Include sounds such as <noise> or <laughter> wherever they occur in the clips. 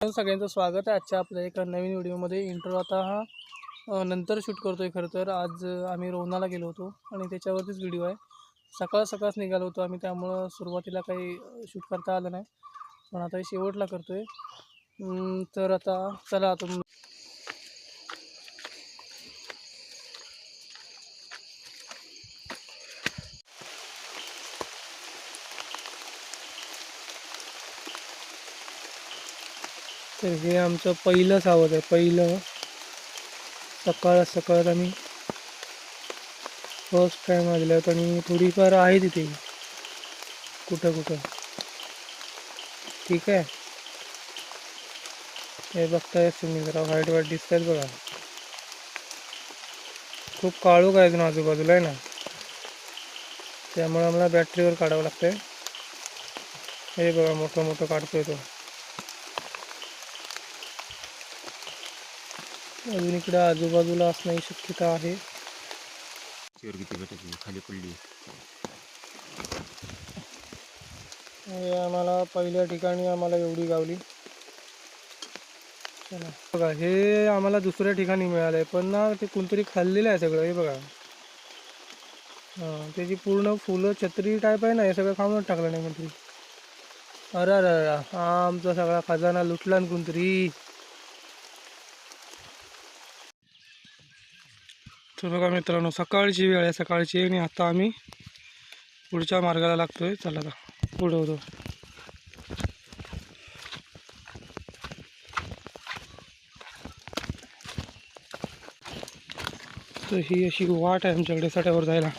सगळ्यांचं स्वागत आहे. आजच्या आपल्या एका नवीन व्हिडिओमध्ये इंट्रो आता हा नंतर शूट करतो आहे खरं तर. आज आम्ही रोहनाला गेलो होतो आणि त्याच्यावरतीच व्हिडिओ आहे. सकाळ सकाळच निघालो होतो आम्ही त्यामुळं सुरुवातीला काही शूट करता आलं नाही. पण आता हे शेवटला करतो आहे तर आता चला आता तर हे आमचं पहिलं सावध आहे. पहिलं सकाळ सकाळ आम्ही फर्स्ट टाईम आलेलो आहोत आणि थोडीफार आहे तिथे. कुठं कुठं? ठीक आहे. हे बघताय तुम्ही जरा व्हाईट व्हाईट दिसत आहेत बघा. खूप काळोख आहे अजून आजूबाजूला आहे ना. त्यामुळे आम्हाला बॅटरीवर काढावं लागतंय. हे बघा मोठं मोठं काढतोय तो. अजून इकडे आजूबाजूला असण्याची शक्यता आहे. खाली पडली. हे आम्हाला पहिल्या ठिकाणी आम्हाला एवढी गावली. चला. बघा हे आम्हाला दुसऱ्या ठिकाणी मिळालंय पण ना ते कोणतरी खाल्लेलं आहे सगळं हे बघा. हां त्याची पूर्ण फुलं छत्री टाईप आहे ना हे सगळं खाऊनच टाकलं नाही कोणतरी. अरे अरे अरे हा आमचा सगळा खजाना लुटला ना कोणतरी. तर बघा मित्रांनो सकाळची वेळ आहे सकाळची आणि आता आम्ही पुढच्या मार्गाला लागतोय. चला आता पुढं होतो. तर ही अशी वाट आहे आमच्याकडे सट्यावर जायला.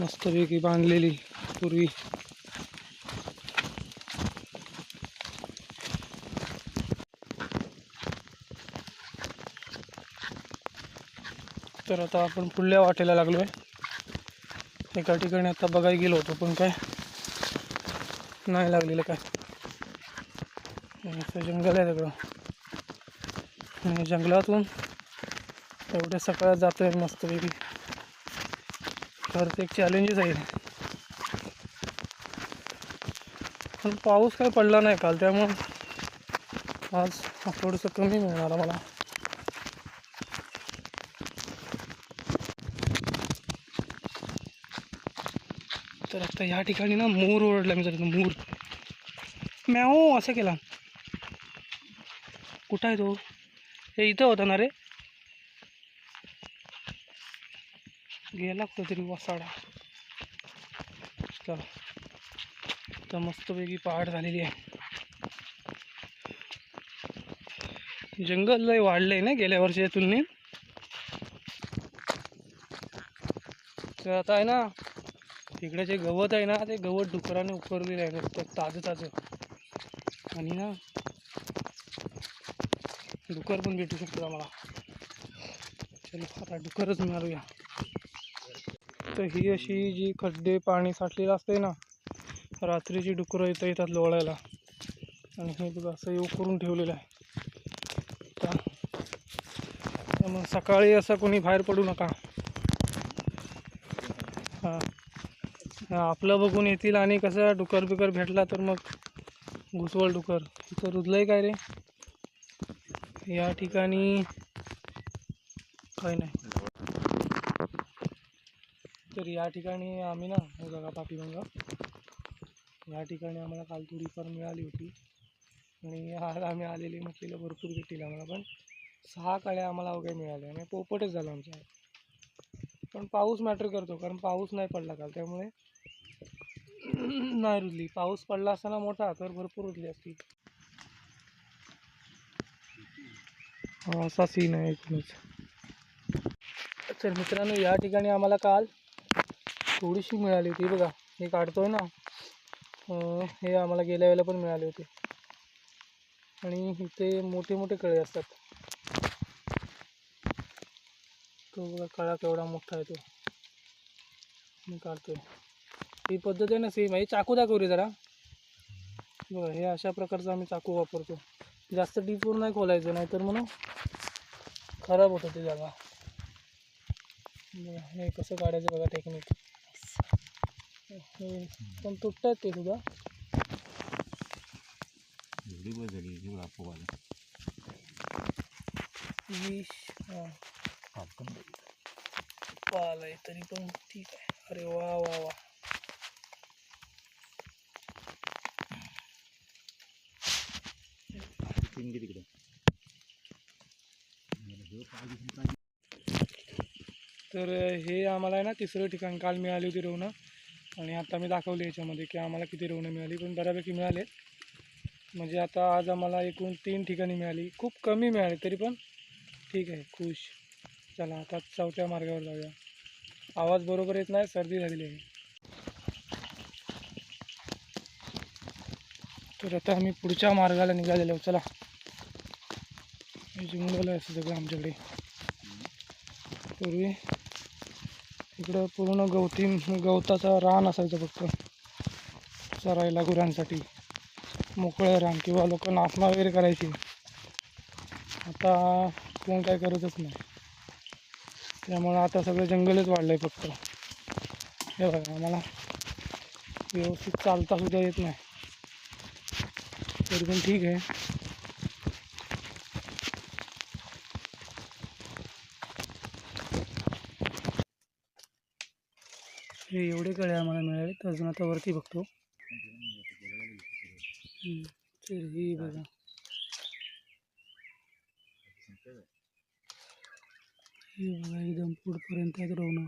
मस्तपैकी बांधलेली पूर्वी. तर आता आपण पुढल्या वाटेला लागलो आहे एका ठिकाणी आता बघायला गेलो होतो, पण काय नाही लागलेलं काय. असं जंगल आहे सगळं. आणि जंगलातून एवढ्या सकाळ जातो आहे मस्तपैकी. खरंच एक चॅलेंजच आहे पण पाऊस काय पडला नाही काल, त्यामुळं आज थोडंसं कमी मिळणार मला. तर आता या ठिकाणी ना मोर ओरडला मी जरा मोर. म्याओ असं केला. कुठं आहे तो? हे इथं होता ना रे. गेला कुठंतरी वसाडा. चला. तर मस्तपैकी पहाड झालेली आहे. जंगल लय वाढलंय ना गेल्या वर्षीच्या तुलनेत. तर आता आहे ना तिकडे जे गवत आहे ना ते गवत डुकराने उकरलेलं आहे नुसतं ताजं ताजं. आणि ना डुकर पण भेटू शकतो आम्हाला. चलो आता डुकरच मारूया. तर ही अशी जी खड्डे पाणी साठलेलं असते ना रात्रीची डुकरं इथं येतात लोळायला. आणि हे बघा असं येऊ करून ठेवलेलं आहे. मग सकाळी असं कोणी बाहेर पडू नका. हां. आपलं बघून येतील आणि कसं डुकर बिकर भेटला तर मग घुसवळ डुकर. तिथं रुजलंय काय रे? या ठिकाणी काय नाही. तर या ठिकाणी आम्ही ना हे बघा पाठीमागं. या ठिकाणी आम्हाला काल थोडीफार मिळाली होती. आणि आज आम्ही आलेली म्हटलेलं भरपूर भेटतील आम्हाला पण सहा काळ्या आम्हाला अवघ्या मिळाल्या आणि पोपटच झालं आमच्या. पण पाऊस मॅटर करतो कारण पाऊस नाही पडला काल त्यामुळे <clears throat> नाही रुजली. पाऊस पडला असताना मोठा तर भरपूर रुजली असती. हा, असा सीन आहे एकूणच. तर मित्रांनो या ठिकाणी आम्हाला काल थोडीशी मिळाली होती. बघा हे काढतोय ना. हे आम्हाला गेल्या वेळेला पण मिळाले होते. आणि इथे मोठे मोठे कळे असतात. तो बघा कळा केवढा मोठा आहे तो. मी काढतोय. ही पद्धत आहे ना सेम आहे. चाकू दाखव रे जरा. बघा हे अशा प्रकारचा आम्ही चाकू वापरतो. जास्त डीपवर नाही खोलायचं नाहीतर म्हणून खराब होतं ते जागा. बघा हे कसं काढायचं बघा टेक्निक हे पण तुटतात ते सुद्धा. वीस हा, पाल आहे तरी पण ठीक आहे. अरे वा वा वा. शिंगे तिकडे. तर हे आम्हाला आहे ना तिसरं ठिकाण काल मिळाली होती रोवणं आणि आता मी दाखवली याच्यामध्ये की आम्हाला किती रोवणं मिळाली. पण बऱ्यापैकी मिळाले. म्हणजे आता आज आम्हाला एकूण तीन ठिकाणी मिळाली. खूप कमी मिळाली तरी पण ठीक आहे खुश. चला आता चौथ्या मार्गावर जाऊया. आवाज बरोबर येत नाही सर्दी झालेली आहे. तर आता आम्ही पुढच्या मार्गाला निघालेलो. चला. जंगल आहे असं सगळं आमच्याकडे. पूर्वी इकडं पूर्ण गवती गवताचा रान असायचं फक्त. चरायला गुरांसाठी. मोकळं रान किंवा लोक नाचणं वगैरे करायची. आता कोण काय करतच नाही. त्यामुळं आता सगळं जंगलच वाढलं आहे फक्त. हे बघा आम्हाला व्यवस्थित चालता सुद्धा येत नाही. तरी पण ठीक आहे. हे एवढे कळे आम्हाला मिळाले तर अजून आता वरती बघतो. ही बघा. हे बघा एकदम पुढपर्यंत आहेत रोवणं.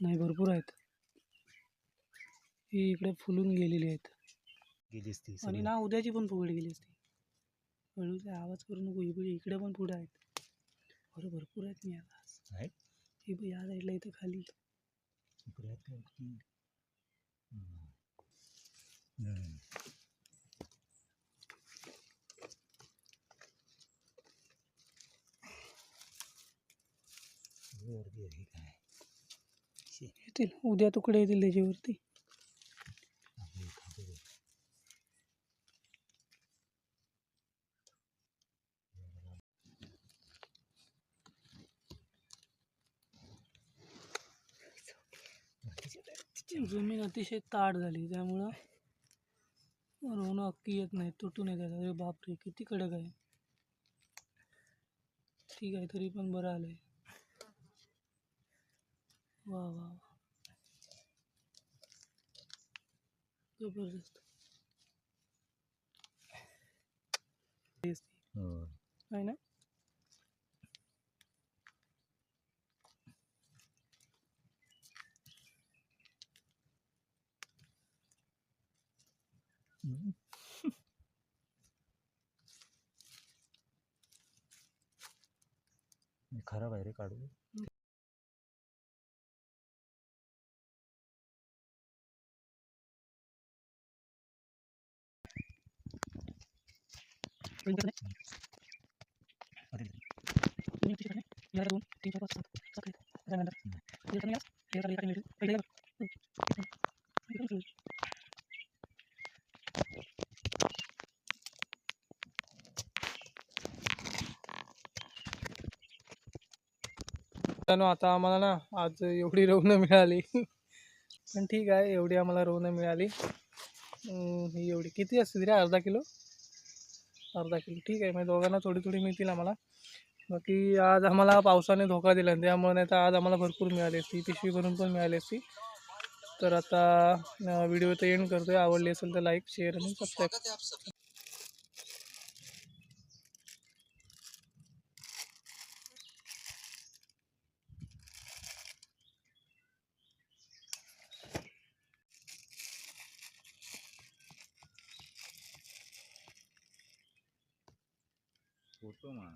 नाही भरपूर आहेत. ही इकडे फुलून गेलेली आहेत. गेली असती आणि ना उद्याची पण फुगड गेली असती. हळूच आवाज करू नको इकडे इकडे पण पुढे आहेत. अरे भरपूर आहेत मी आता ही या साईडला इथं खाली. इकडे वरती आहे काय येतील उद्या तुकडे येतील त्याच्यावरती ज़मीन अतिशय ताट झाली त्यामुळं रोवणं अक्की येत नाही तुटून येतात. अरे बापरे किती कडक आहे. ठीक आहे तरी पण बरं आलंय. वा वा वा. ज़बरदस्त. हो. आहे ना? <laughs> हम्म. खराब आहे रे काढू अरे मित्रांनो आता आम्हाला ना आज एवढी रवणं मिळाली. पण ठीक आहे एवढी आम्हाला रवणं मिळाली. ही एवढी. किती असते रे? अर्धा किलो? अर्धा किलो. ठीक आहे म्हणजे दोघांना थोडी थोडी मिळतील आम्हाला. बाकी आज आम्हाला पावसाने धोका दिला त्यामुळे नाही तर आज आम्हाला भरपूर मिळाली असती. पिशवी भरून पण मिळाली असती. तर आता व्हिडिओ तर एंड करतोय. आवडली असेल तर लाईक शेअर आणि सबस्क्राईब फोटो मा